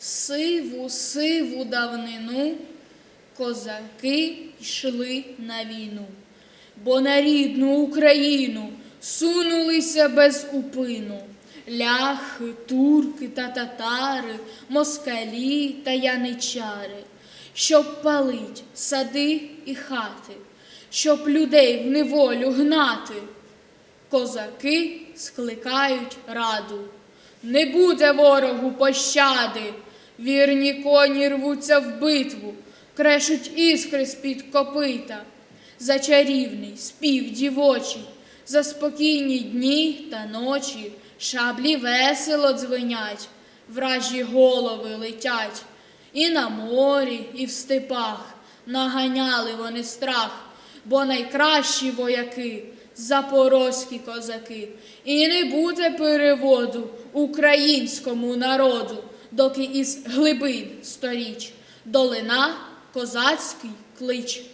Сиву, сиву давнину козаки йшли на війну, бо на рідну Україну сунулися без упину. Ляхи, турки та татари, москалі та яничари, щоб палить сади і хати, щоб людей в неволю гнати. Козаки скликають раду. Не буде ворогу пощади. Вірні коні рвуться в битву, крешуть іскри з-під копита. За чарівний спів дівочий, за спокійні дні та ночі, шаблі весело дзвенять, вражі голови летять. І на морі, і в степах наганяли вони страх, бо найкращі вояки запорозькі козаки. І не буде переводу українському народу, доки із глибин сторіч долина козацький клич.